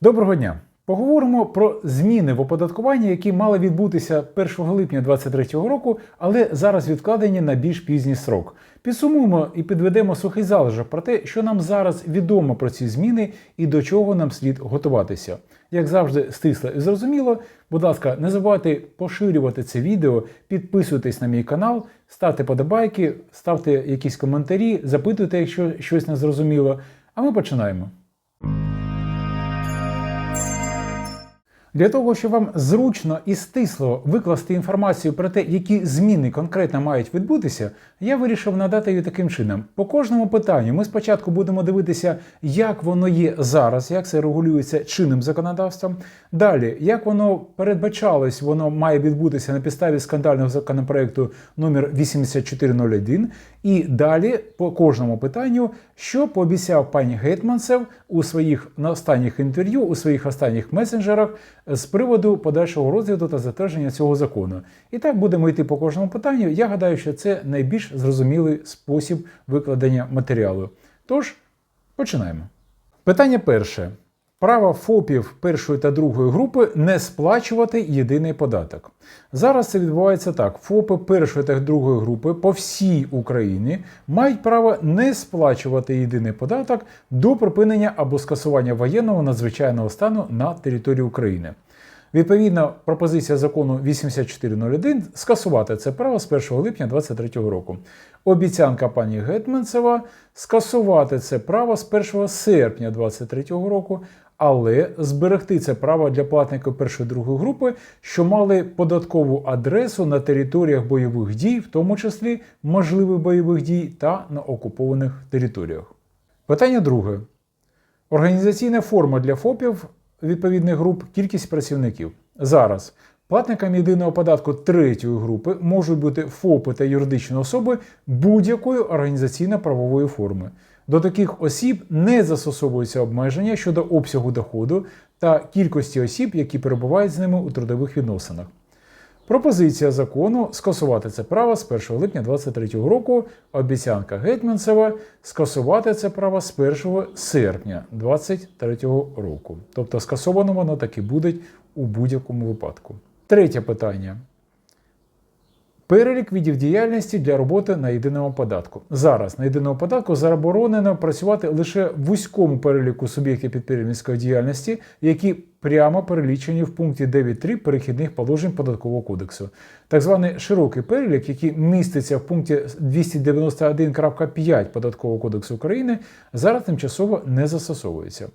Доброго дня! Поговоримо про зміни в оподаткуванні, які мали відбутися 1 липня 2023 року, але зараз відкладені на більш пізній срок. Підсумуємо і підведемо сухий залишок про те, що нам зараз відомо про ці зміни і до чого нам слід готуватися. Як завжди, стисло і зрозуміло. Будь ласка, не забувайте поширювати це відео, підписуйтесь на мій канал, ставте подобайки, ставте якісь коментарі, запитуйте, якщо щось не зрозуміло. А ми починаємо. Для того, щоб вам зручно і стисло викласти інформацію про те, які зміни конкретно мають відбутися, я вирішив надати її таким чином. По кожному питанню ми спочатку будемо дивитися, як воно є зараз, як це регулюється чинним законодавством. Далі, як воно передбачалось, воно має відбутися на підставі скандального законопроекту номер 8401. І далі по кожному питанню, що пообіцяв пані Гетманцев у своїх на останніх інтерв'ю, у своїх останніх месенджерах з приводу подальшого розгляду та затвердження цього закону. І так будемо йти по кожному питанню. Я гадаю, що це найбільш зрозумілий спосіб викладення матеріалу. Тож, починаємо. Питання перше. Право ФОПів першої та другої групи не сплачувати єдиний податок. Зараз це відбувається так: ФОПи першої та другої групи по всій Україні мають право не сплачувати єдиний податок до припинення або скасування воєнного надзвичайного стану на території України. Відповідно, пропозиція закону 8401 скасувати це право з 1 липня 2023 року. Обіцянка пані Гетманцева скасувати це право з 1 серпня 2023 року, але зберегти це право для платників першої другої групи, що мали податкову адресу на територіях бойових дій, в тому числі можливих бойових дій та на окупованих територіях. Питання друге. Організаційна форма для ФОПів відповідних груп кількість працівників. Зараз платникам єдиного податку третьої групи можуть бути ФОПи та юридичні особи будь-якої організаційно-правової форми. До таких осіб не застосовуються обмеження щодо обсягу доходу та кількості осіб, які перебувають з ними у трудових відносинах. Пропозиція закону скасувати це право з 1 липня 2023 року. Обіцянка Гетьманцева скасувати це право з 1 серпня 2023 року. Тобто скасовано воно таки буде у будь-якому випадку. Третє питання. Перелік видів діяльності для роботи на єдиному податку. Зараз на єдиному податку заборонено працювати лише вузькому переліку суб'єктів підприємницької діяльності, які прямо перелічені в пункті 9.3 перехідних положень податкового кодексу. Так званий широкий перелік, який міститься в пункті 291.5 податкового кодексу України, зараз тимчасово не застосовується.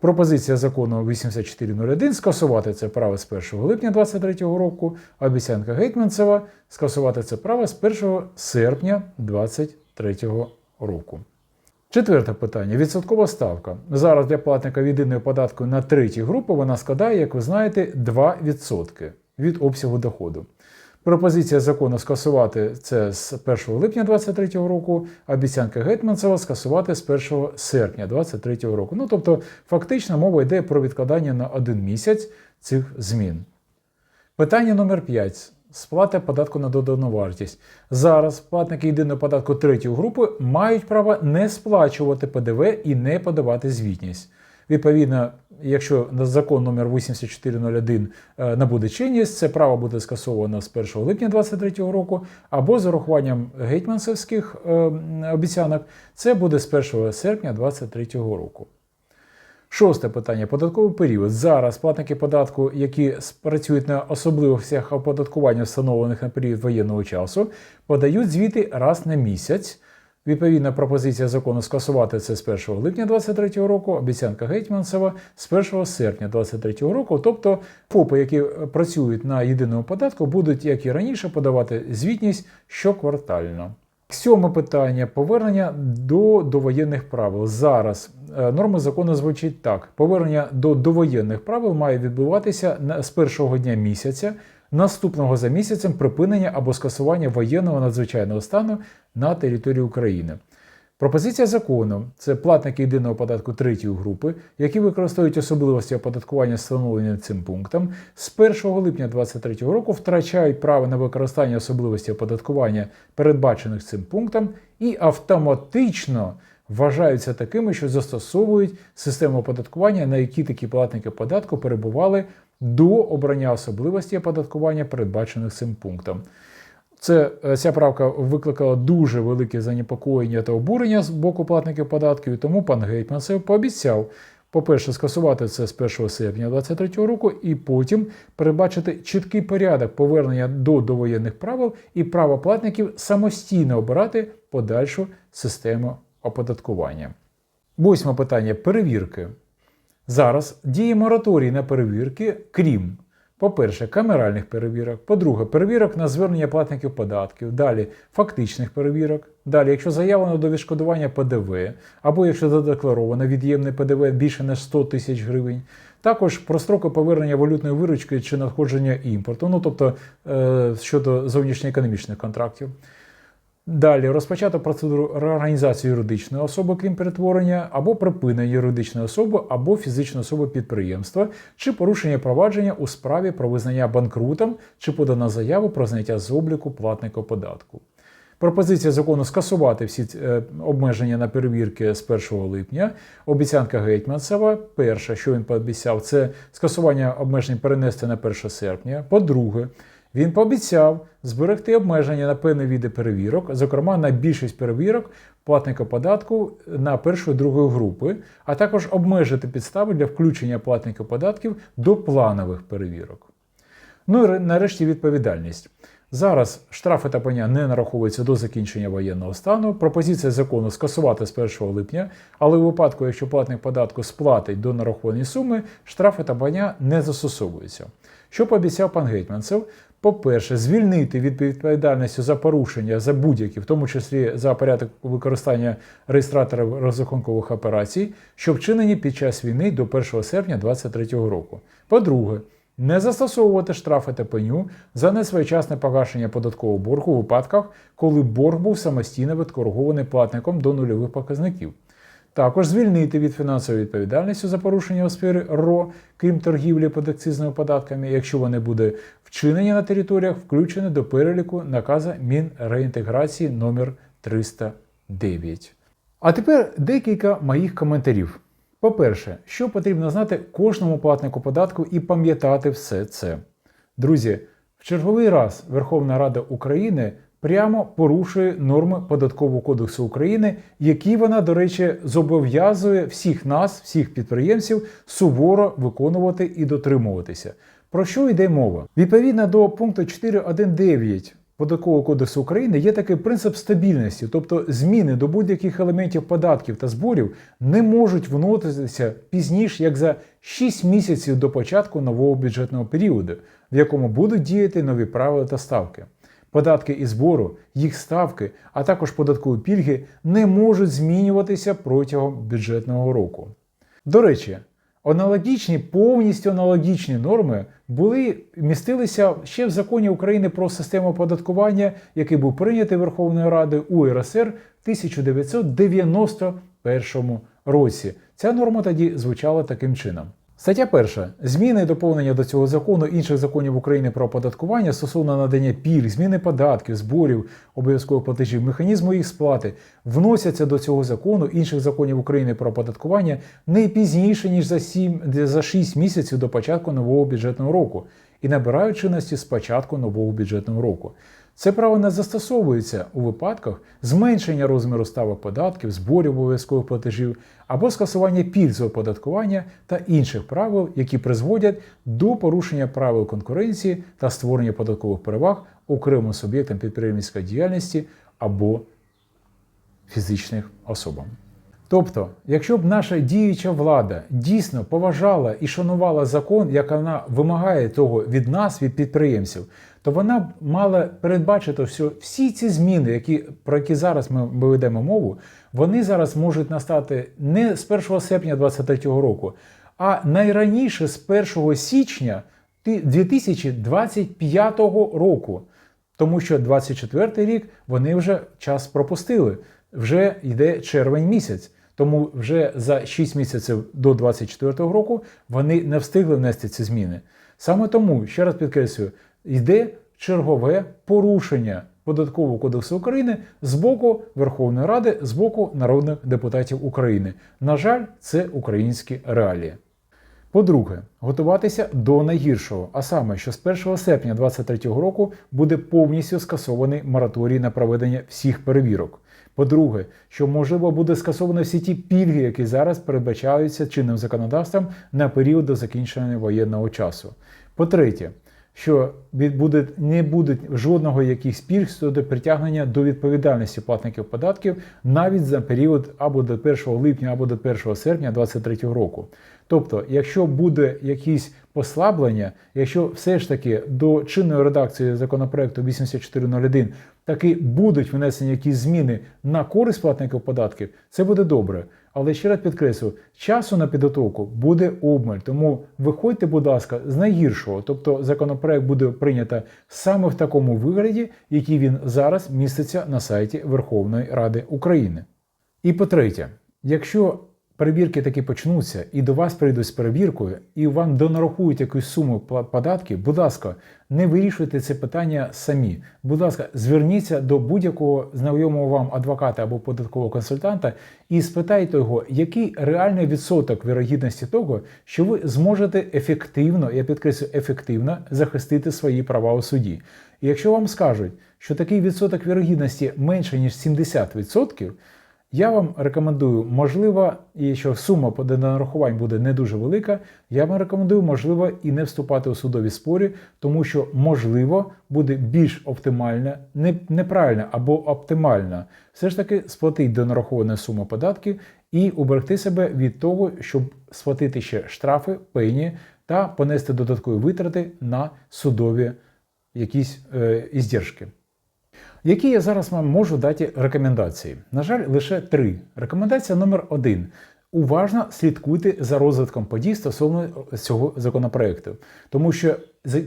Пропозиція закону 8401 скасувати це право з 1 липня 2023 року, а обіцянка Гетьманцева скасувати це право з 1 серпня 2023 року. Четверте питання. Відсоткова ставка. Зараз для платника єдиної податку на третій групу вона складає, як ви знаєте, 2% від обсягу доходу. Пропозиція закону скасувати це з 1 липня 2023 року, обіцянка Гетманцева скасувати з 1 серпня 2023 року. Ну тобто, фактично мова йде про відкладання на один місяць цих змін. Питання номер 5. Сплата податку на додану вартість. Зараз платники єдиного податку третьої групи мають право не сплачувати ПДВ і не подавати звітність. Відповідно, якщо закон номер 8401 е, набуде чинність, це право буде скасовано з 1 липня 2023 року, або з урахуванням гетьманцевських е, обіцянок, це буде з 1 серпня 2023 року. Шосте питання. Податковий період. Зараз платники податку, які працюють на особливостях оподаткування, встановлених на період воєнного часу, подають звіти раз на місяць. Відповідна пропозиція закону скасувати це з 1 липня 2023 року, обіцянка Гетьманцева з 1 серпня 2023 року. Тобто ФОПи, які працюють на єдиному податку, будуть, як і раніше, подавати звітність щоквартально. Сьоме питання повернення до довоєнних правил. Зараз е, норми закону звучить так: повернення до довоєнних правил має відбуватися з першого дня місяця, наступного за місяцем припинення або скасування воєнного надзвичайного стану на території України. Пропозиція закону це платники єдиного податку третьої групи, які використовують особливості оподаткування, встановлені цим пунктом, з 1 липня 2023 року втрачають право на використання особливості оподаткування, передбачених цим пунктом, і автоматично вважаються такими, що застосовують систему оподаткування, на які такі платники податку перебували до обрання особливості оподаткування, передбачених цим пунктом. Це е, ця правка викликала дуже велике занепокоєння та обурення з боку платників податків, тому пан Гетьманцев пообіцяв, по-перше, скасувати це з 1 серпня 2023 року, і потім передбачити чіткий порядок повернення до довоєнних правил і право платників самостійно обирати подальшу систему оподаткування. Восьме питання перевірки. Зараз діє мораторій на перевірки, крім, по-перше, камеральних перевірок, по-друге, перевірок на звернення платників податків, далі фактичних перевірок, далі, якщо заявлено до відшкодування ПДВ, або якщо задекларовано від'ємне ПДВ більше ніж 100 тисяч гривень, також про строки повернення валютної виручки чи надходження імпорту, ну тобто е, щодо зовнішньоекономічних контрактів. Далі розпочато процедуру реорганізації юридичної особи, крім перетворення, або припинення юридичної особи або фізичної особи підприємства, чи порушення провадження у справі про визнання банкрутом, чи подана заяву про зняття з обліку платника податку. Пропозиція закону скасувати всі е, обмеження на перевірки з 1 липня. Обіцянка Гетьманцева. Перше, що він пообіцяв, це скасування обмежень перенести на 1 серпня. По-друге, він пообіцяв зберегти обмеження на певні види перевірок, зокрема на більшість перевірок платника податку на першу і другу групи, а також обмежити підстави для включення платника податків до планових перевірок. Ну і нарешті відповідальність. Зараз штрафи та пеня не нараховуються до закінчення воєнного стану. Пропозиція закону скасувати з 1 липня, але у випадку, якщо платник податку сплатить до нарахованої суми, штрафи та пеня не застосовуються. Що пообіцяв пан Гетьманцев? По-перше, звільнити від відповідальності за порушення за будь-які, в тому числі за порядок використання реєстраторів розрахункових операцій, що вчинені під час війни до 1 серпня 2023 року. По-друге, не застосовувати штрафи та пеню за несвоєчасне погашення податкового боргу у випадках, коли борг був самостійно відкоригований платником до нульових показників. Також звільнити від фінансової відповідальності за порушення у сфері РО, крім торгівлі подакцизними податками, якщо вони будуть вчинені на територіях, включені до переліку наказа Мінреінтеграції номер 309. А тепер декілька моїх коментарів. По-перше, що потрібно знати кожному платнику податку і пам'ятати все це. Друзі, в черговий раз Верховна Рада України прямо порушує норми Податкового кодексу України, які вона, до речі, зобов'язує всіх нас, всіх підприємців, суворо виконувати і дотримуватися. Про що йде мова? Відповідно до пункту 4.1.9 Податкового кодексу України є такий принцип стабільності, тобто зміни до будь-яких елементів податків та зборів не можуть вноситися пізніше, як за 6 місяців до початку нового бюджетного періоду, в якому будуть діяти нові правила та ставки. Податки і збору, їх ставки, а також податкові пільги не можуть змінюватися протягом бюджетного року. До речі, аналогічні, повністю аналогічні норми були містилися ще в законі України про систему оподаткування, який був прийнятий Верховною Радою УРСР в 1991 році. Ця норма тоді звучала таким чином. Стаття перша. Зміни і доповнення до цього закону інших законів України про оподаткування стосовно надання пільг, зміни податків, зборів, обов'язкових платежів, механізму їх сплати вносяться до цього закону інших законів України про оподаткування не пізніше ніж за 7, за 6 місяців до початку нового бюджетного року і набирають чинності з початку нового бюджетного року. Це право не застосовується у випадках зменшення розміру ставок податків, зборів обов'язкових платежів або скасування пільг з оподаткування та інших правил, які призводять до порушення правил конкуренції та створення податкових переваг окремим суб'єктам підприємницької діяльності або фізичних особам. Тобто, якщо б наша діюча влада дійсно поважала і шанувала закон, як вона вимагає того від нас, від підприємців, то вона б мала передбачити, що всі ці зміни, які, про які зараз ми ведемо мову, вони зараз можуть настати не з 1 серпня 2023 року, а найраніше з 1 січня 2025 року. Тому що 24 рік вони вже час пропустили, вже йде червень місяць. Тому вже за 6 місяців до 2024 року вони не встигли внести ці зміни. Саме тому, ще раз підкреслюю, йде чергове порушення податкового кодексу України з боку Верховної Ради, з боку народних депутатів України. На жаль, це українські реалії. По-друге, готуватися до найгіршого, а саме, що з 1 серпня 2023 року буде повністю скасований мораторій на проведення всіх перевірок. По-друге, що можливо буде скасовано всі ті пільги, які зараз передбачаються чинним законодавством на період до закінчення воєнного часу. По-третє, що буде, не буде жодного якихось пільг щодо притягнення до відповідальності платників податків навіть за період або до 1 липня, або до 1 серпня 2023 року. Тобто, якщо буде якісь послаблення, якщо все ж таки до чинної редакції законопроекту 8401 таки будуть внесені якісь зміни на користь платників податків, це буде добре. Але ще раз підкреслю, часу на підготовку буде обмаль, тому виходьте, будь ласка, з найгіршого. Тобто законопроект буде прийнято саме в такому вигляді, який він зараз міститься на сайті Верховної Ради України. І по-третє, якщо перевірки таки почнуться і до вас прийдуть з перевіркою, і вам донарахують якусь суму податків, будь ласка, не вирішуйте це питання самі. Будь ласка, зверніться до будь-якого знайомого вам адвоката або податкового консультанта і спитайте його, який реальний відсоток вірогідності того, що ви зможете ефективно, я підкреслю, ефективно захистити свої права у суді. І якщо вам скажуть, що такий відсоток вірогідності менше ніж 70%, я вам рекомендую, можливо, і що сума по нарахувань буде не дуже велика, я вам рекомендую, можливо, і не вступати у судові спорі, тому що, можливо, буде більш оптимальна, не, неправильна або оптимальна, все ж таки сплатити до нарахованої суми податків і уберегти себе від того, щоб сплатити ще штрафи, пені та понести додаткові витрати на судові якісь е, іздержки. Які я зараз вам можу дати рекомендації? На жаль, лише три. Рекомендація номер один. Уважно слідкуйте за розвитком подій стосовно цього законопроекту, тому що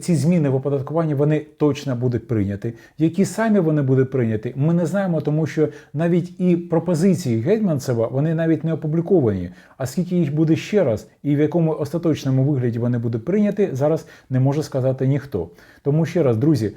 ці зміни в оподаткуванні вони точно будуть прийняті. Які самі вони будуть прийняті, ми не знаємо, тому що навіть і пропозиції Гетьманцева вони навіть не опубліковані. А скільки їх буде ще раз, і в якому остаточному вигляді вони будуть прийняті, зараз не може сказати ніхто. Тому ще раз, друзі,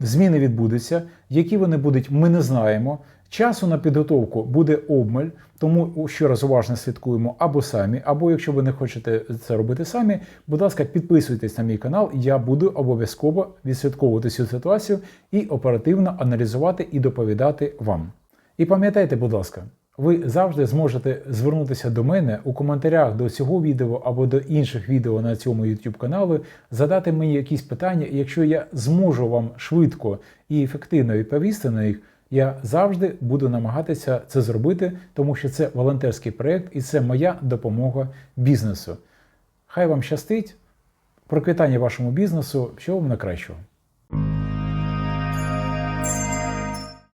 зміни відбудуться. Які вони будуть, ми не знаємо. Часу на підготовку буде обмаль, тому ще раз уважно слідкуємо або самі, або якщо ви не хочете це робити самі, будь ласка, підписуйтесь на мій канал. Я буду обов'язково відслідковувати цю ситуацію і оперативно аналізувати і доповідати вам. І пам'ятайте, будь ласка, ви завжди зможете звернутися до мене у коментарях до цього відео або до інших відео на цьому YouTube каналі, задати мені якісь питання, якщо я зможу вам швидко і ефективно відповісти на них, я завжди буду намагатися це зробити, тому що це волонтерський проєкт і це моя допомога бізнесу. Хай вам щастить, проквітання вашому бізнесу, всього вам найкращого.